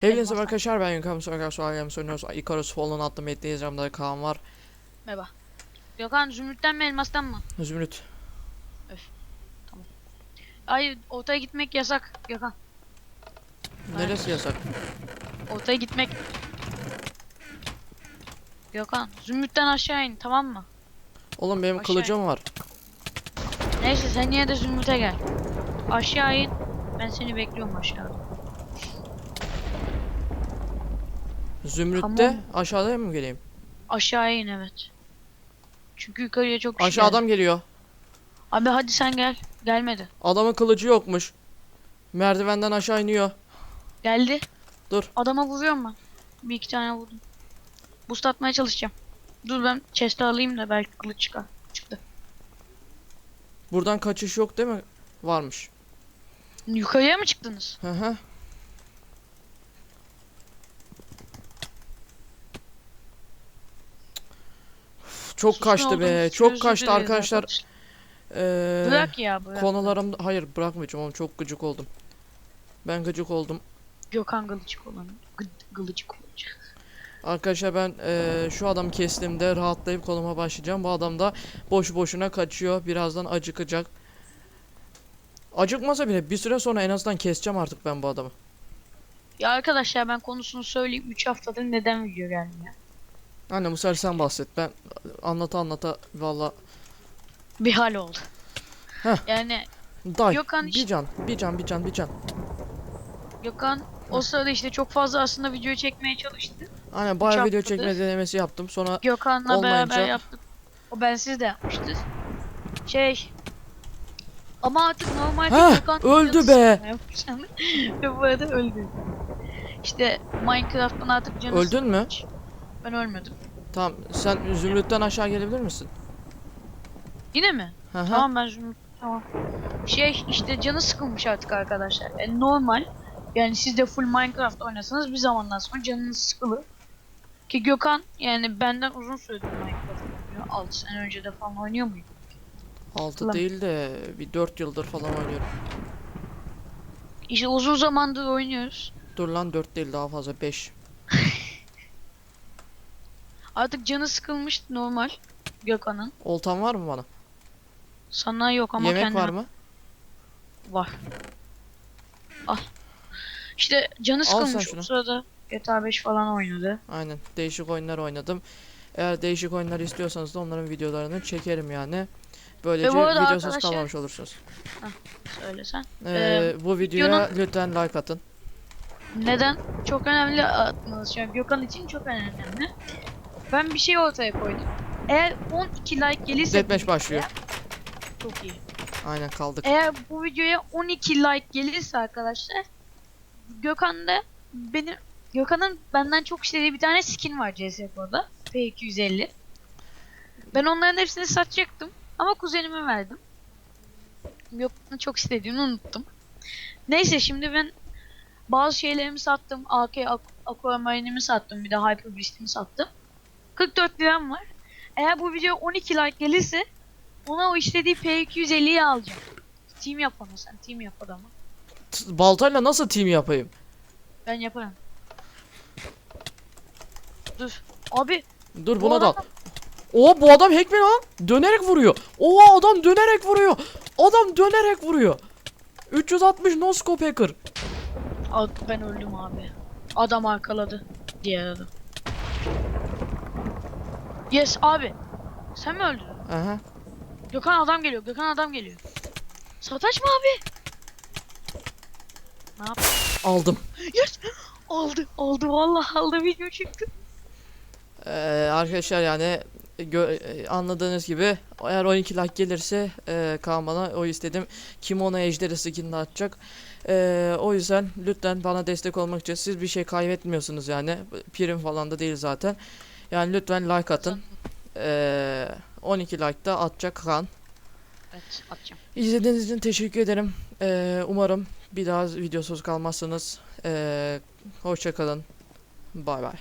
Hepinize Elmas. arkadaşlar ben Yukarı Sorar Sorar oynuyoruz. Icarus Fallen adlı metni Camda Kaan var. Merhaba. Gökhan zümrütten mi elmastan mı? Zümrüt. Hayır ortaya gitmek yasak Gökhan. Neresi yasak? Ortaya gitmek. Gökhan zümrütten aşağı in tamam mı? Oğlum benim Aşağı kılıcım var. Neyse sen yine de zümrüte gel. Aşağı in. Ben seni bekliyorum aşağıda. Zümrütte Tamam. aşağıya mı geleyim? Aşağı in evet. Çünkü yukarıya çok kişi Aşağı geldi. adam geliyor. Abi hadi sen gel. Gelmedi. Adamın kılıcı yokmuş. Merdivenden aşağı iniyor. Geldi. Dur. Adama vuruyorum ben. Bir iki tane vurdum. Boost atmaya çalışacağım. Dur ben chest'i alayım da belki kılıç çıkar. Çıktı. Buradan kaçış yok değil mi? Varmış. Yukarıya mı çıktınız? Hı hı. Çok Suçlu kaçtı be. için Çok özür kaçtı dileriz arkadaşlar. Ee, Bırak ya bırak. konularım hayır bırakmayacağım oğlum çok gıcık oldum. Ben gıcık oldum. Gökhan Gılıcık olan. Gı Gılıcık olacak. Arkadaşlar ben eee, şu adamı kestiğimde rahatlayıp koluma başlayacağım. Bu adam da boş boşuna kaçıyor. Birazdan acıkacak. Acıkmasa bile bir süre sonra en azından keseceğim artık ben bu adamı. Ya arkadaşlar ben konusunu söyleyeyim. 3 haftadır neden video gelmiyor? Anne bu sefer sen bahset. Ben anlata anlata valla Bir hal oldu. Heh. Yani day Gökhan bir işte- can bir can bir can bir can. Gökhan o sırada işte çok fazla aslında video çekmeye çalıştı. Aynen bayağı video çekme denemesi yaptım. Sonra Gökhan'la Olmayınca- beraber yaptık. O bensiz de yapmıştı. Şey ama artık normalde Heh, Gökhan öldü be. Ve bu arada öldü. İşte Minecraft'tan artık canı öldün mü? Ben ölmedim. Tamam sen zümrütten aşağı gelebilir misin? Yine mi? Hı hı. Tamam ben şunu tamam. Şey işte canı sıkılmış artık arkadaşlar. E, normal. Yani siz de full Minecraft oynasanız bir zamandan sonra canınız sıkılır. Ki Gökhan yani benden uzun süredir Minecraft oynuyor. 6 sene önce de falan oynuyor muydu? 6 Ulan. değil de bir 4 yıldır falan oynuyorum. İşte uzun zamandır oynuyoruz. Dur lan 4 değil daha fazla 5. Artık canı sıkılmış normal Gökhan'ın. Oltan var mı bana? Sana yok ama Yemek kendine var mı? var. Al. İşte canı sıkılmış o sırada GTA 5 falan oynadı. Aynen. Değişik oyunlar oynadım. Eğer değişik oyunlar istiyorsanız da onların videolarını çekerim yani. Böylece bu videosuz arkadaşlar- kalmamış olursunuz. Söylesen. Ee, bu videoya videonun- lütfen like atın. Neden? Çok önemli atmanız. Gökhan için çok önemli. Ben bir şey ortaya koydum. Eğer 12 like gelirse Deathmatch başlıyor. Çok iyi. Aynen kaldık. Eğer bu videoya 12 like gelirse arkadaşlar Gökhan da benim Gökhan'ın benden çok istediği bir tane skin var CS:GO'da. P250. Ben onların hepsini satacaktım ama kuzenime verdim. Gökhan'ın çok istediğini unuttum. Neyse şimdi ben bazı şeylerimi sattım. AK Ak- Aquamarine'imi sattım. Bir de Hyper Beast'imi sattım. 44 liram var. Eğer bu video 12 like gelirse ona o istediği P250'yi alacağım. Team yap ona sen. Team yap adamı. T- Baltayla nasıl team yapayım? Ben yaparım. Dur. Abi Dur Bu buna da. adam- Oo bu adam hack mi lan? Dönerek vuruyor. Oo adam dönerek vuruyor. Adam dönerek vuruyor. 360 no scope hacker. Ad- ben öldüm abi. Adam arkaladı. Diğer adam. Yes abi. Sen mi öldün? Aha. Gökhan adam geliyor. Gökhan adam geliyor. Sataş mı abi? Ne yap? Aldım. Yes. Aldı. Aldı. Vallahi aldı. Video çıktı. Ee, arkadaşlar yani e, anladığınız gibi eğer 12 like gelirse e, Kaan bana o istedim kimono ejderi skinini atacak. Ee, o yüzden lütfen bana destek olmak için siz bir şey kaybetmiyorsunuz yani prim falan da değil zaten. Yani lütfen like atın. Ee, 12 like da atacak Kaan. Evet atacağım. İzlediğiniz için teşekkür ederim. Ee, umarım bir daha videosuz kalmazsınız. Ee, hoşça kalın. Bay bay.